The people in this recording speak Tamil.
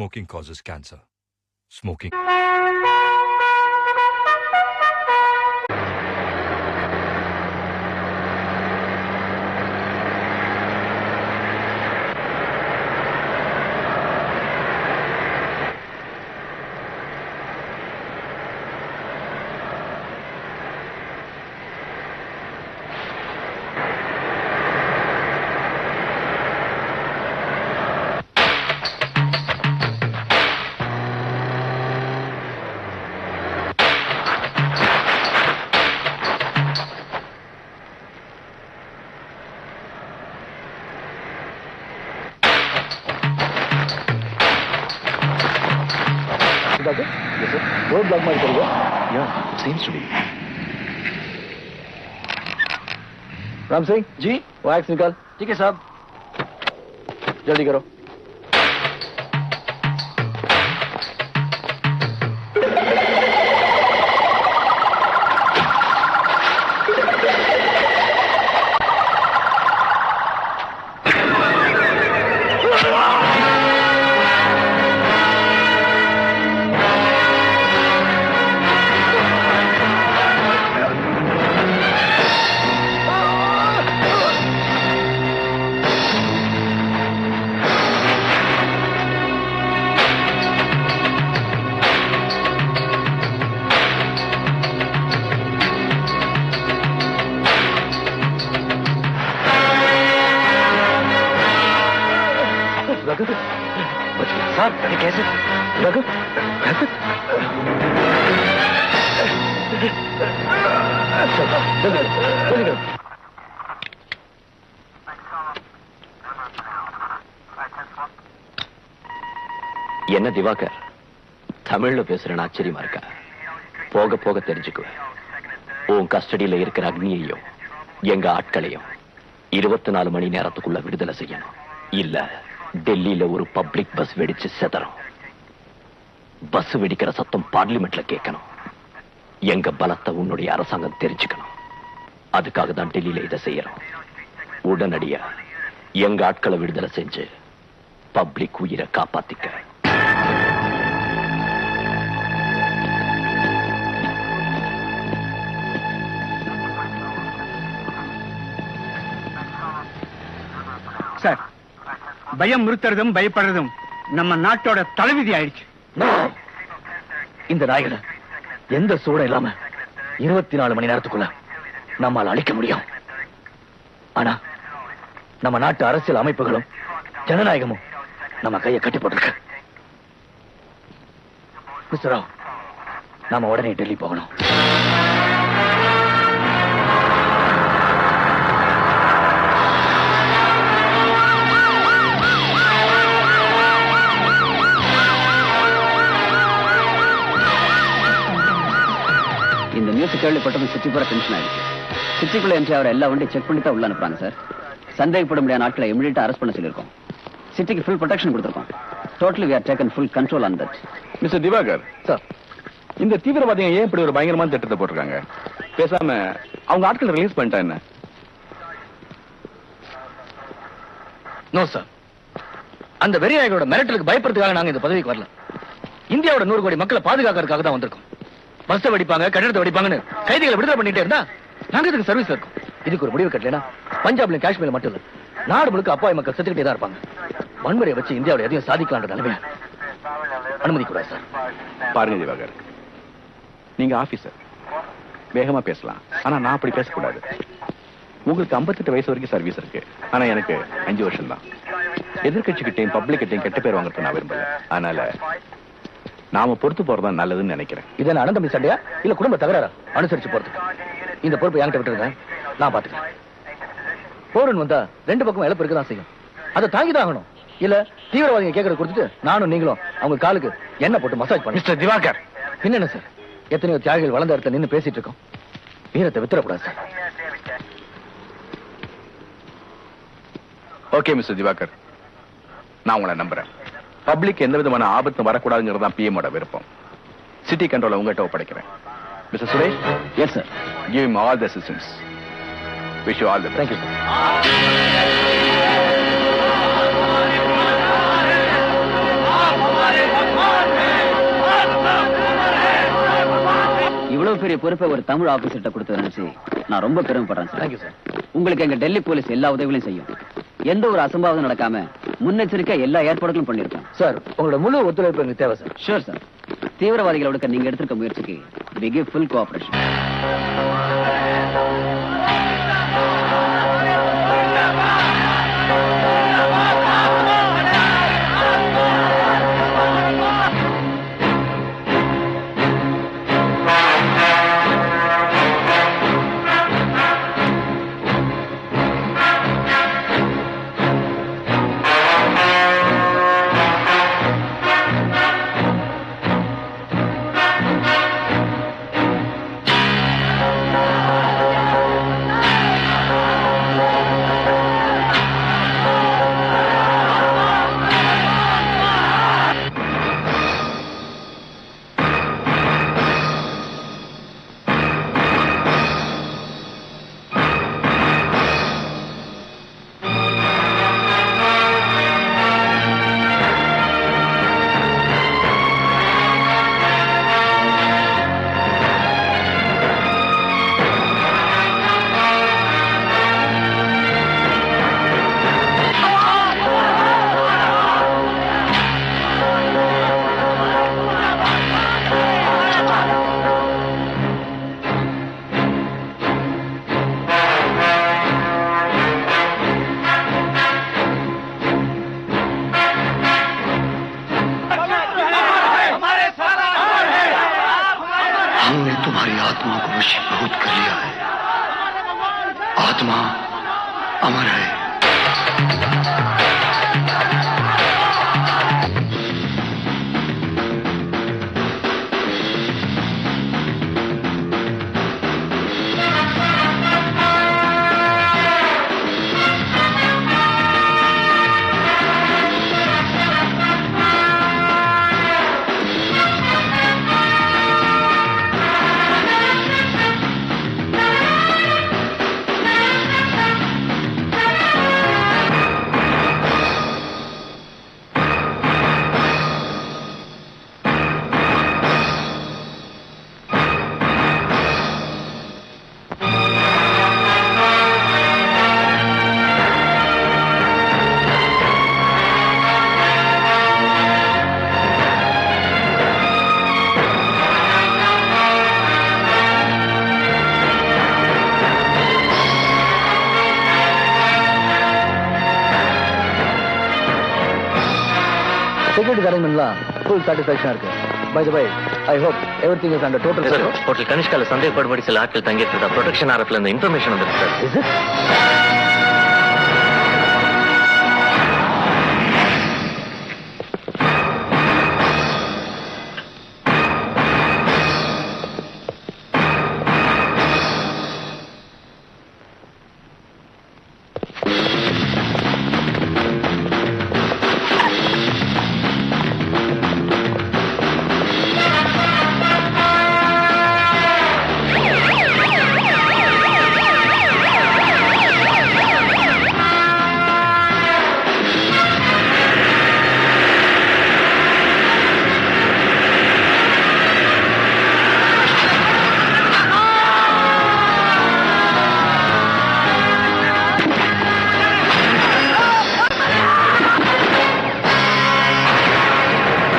Smoking causes cancer. Smoking. Seems to be. Ram Singh? Ji? Wax निकाल। ठीक है साहब। जल्दी करो। रघु बच गया साहब ये कैसे रघु रघु जल्दी करो, जल्दी करो என்ன திவாகர் தமிழ்ல பேசுறேன்னு ஆச்சரியமா இருக்கா போக போக தெரிஞ்சுக்குவேன் உன் கஸ்டடியில இருக்கிற அக்னியையும் எங்க ஆட்களையும் இருபத்தி நாலு மணி நேரத்துக்குள்ள விடுதலை செய்யணும் இல்ல டெல்லியில ஒரு பப்ளிக் பஸ் வெடிச்சு செதறும். பஸ் வெடிக்கிற சத்தம் பார்லிமெண்ட்ல கேட்கணும். எங்க பலத்தை உன்னுடைய அரசாங்கம் தெரிஞ்சுக்கணும். அதுக்காக தான் டெல்லியில இதை செய்யறோம். உடனடியா எங்க ஆட்களை விடுதலை செஞ்சு பப்ளிக் உயிரை காப்பாத்திக்க. பயம் முறுத்துறதும் பயப்படுறதும் நம்ம நாட்டோட தலைவிதி ஆயிடுச்சு. இந்த நாய்களை எந்த சூடம் இல்லாம இருபத்தி நாலு மணி நேரத்துக்குள்ள நம்மால் அழிக்க முடியும். ஆனா நம்ம நாட்டு அரசியல் அமைப்புகளும் ஜனநாயகமும் நம்ம கையை கட்டி போட்டிருக்கு. மிஸ்டர் ராவ் நாம உடனே டெல்லி போகணும். கேள்விப்பட்டதும் சிட்டி பூரா டென்ஷன் ஆயிடுச்சு. சிட்டிக்குள்ள என்ட்ரி ஆகிற எல்லா வண்டியும் செக் பண்ணி தான் உள்ள அனுப்புறாங்க சார். சந்தேகப்பட முடியாத ஆட்களை இமிடியா அரெஸ்ட் பண்ண சொல்லியிருக்கோம். சிட்டிக்கு ஃபுல் ப்ரொடெக்ஷன் கொடுத்துருக்கோம். Totally we are taken full control on that mister Diwakar sir இந்த தீவிரவாதிங்க ஏன் இப்படி ஒரு பயங்கரமான திட்டத்தை போட்டிருக்காங்க? பேசாம அவங்க ஆட்களை ரிலீஸ் பண்ணிட்டா என்ன? நோ சார் அந்த வெறிநாயகளோட மிரட்டலுக்கு பயப்படுறதுக்காக நாங்க இந்த பதவிக்கு வரல. இந்தியாவோட நூறு கோடி மக்களை பாதுகாக்கிறதுக்காக தான் வந்திருக்கோம். பஸ் வெடிப்பாங்க கட்டடத்தை வெடிப்பாங்கன்னு கைதிகளை விடுதலை பண்ணிட்டே இருந்தா நாங்க இதுக்கு சர்வீஸ் இருக்கோம். இதுக்கு ஒரு முடிவு கட்டலைன்னா பஞ்சாப்ல காஷ்மீர்ல மட்டும் இல்ல நாடு முழுக்க அப்பாவி மக்கள் செத்துக்கிட்டே தான் இருப்பாங்க. வன்முறையை வச்சு இந்தியாவோட எதையும் சாதிக்கலான்ற நிலைமை அனுமதிக்க கூடாது சார். பாருங்க திவாகர். நீங்க ஆபீசர் வேகமா பேசலாம். ஆனா நான் அப்படி பேசக்கூடாது. உங்களுக்கு 58 வயசு வரைக்கும் சர்வீஸ் இருக்கு. ஆனா எனக்கு அஞ்சு வருஷம் தான் எதிர்கட்சிக்கிட்டையும் பப்ளிக் கிட்டையும் கெட்ட பேர் வாங்குறது நான் விரும்பல. அதனால நாம பொறுத்து போறதா நல்லதுன்னு நினைக்கிறேன். இதை நான் அனந்தம்பி சண்டையா? இல்ல குடும்ப தகராறா? அனுசரிச்சு போறதுக்கு. இந்த பொறுப்பை என்கிட்ட விட்டுருங்க நான் பாத்துக்கிறேன். போரன் வந்தா ரெண்டு பக்கம் இழப்பு இருக்க தான் செய்யும். அதை தாங்கி தான் ஆகணும். இல்ல தீவிரவாதிங்க கேட்கறத கொடுத்துட்டு நானும் நீங்களும் அவங்க காலுக்கு எண்ணெய் போட்டு மசாஜ் பண்ணி மிஸ்டர் திவாகர்! என்னென்ன சார்? எத்தனையோ தியாகிகள் வளர்ந்த இடத்துல நின்னு பேசிட்டு இருக்கோம். வீரத்தை வித்துறக்கூடாது சார். Okay mister Diwakar. நான் உங்களை நம்புறேன். பப்ளிக் எந்த விதமான ஆபத்தும் வரக்கூடாதுங்கிறது தான் பிஎமோட விருப்பம். சிட்டி கண்ட்ரோல உங்ககிட்ட ஒப்படைக்கிறேன். Mister Suresh yes sir give him all the assistance wish you all the thank you இவ்வளவு பெரிய பொறுப்பை ஒரு தமிழ் ஆபீசர்கிட்ட கொடுத்து நினைச்சு நான் ரொம்ப பெருமைப்படுறேன் சார் உங்களுக்கு எங்க டெல்லி போலீஸ் எல்லா உதவிகளையும் செய்யும். எந்த ஒரு அசம்பாவிதம் நடக்காம முன்னெச்சரிக்கை எல்லா ஏற்பாடுகளும் பண்ணிருக்கோம் சார் உங்களோட முழு ஒத்துழைப்பு எனக்கு தேவை சார். ஷூர் சார் தீவிரவாதிகளோட நீங்க எடுத்திருக்க முயற்சிக்கு பிக் ஃபுல் கோஆபரேஷன் हमने तुम्हारी आत्मा को वशीभूत कर लिया है। आत्मा अमर है। அரேஞ்ச்மெண்ட்லாம் ஃபுல் சாட்டிஸ்ஃபேக்ஷனா இருக்கு. Bye bye I hope everything is under sir total hotel கனிஷ்கால சந்தேகப்படும்படி சில ஆட்கள் தங்கியிருக்கிறதா. ப்ரொடெக்ஷன் ஆர்எஃப்ல இந்த இன்ஃபர்மேஷன் வந்துருக்கு சார்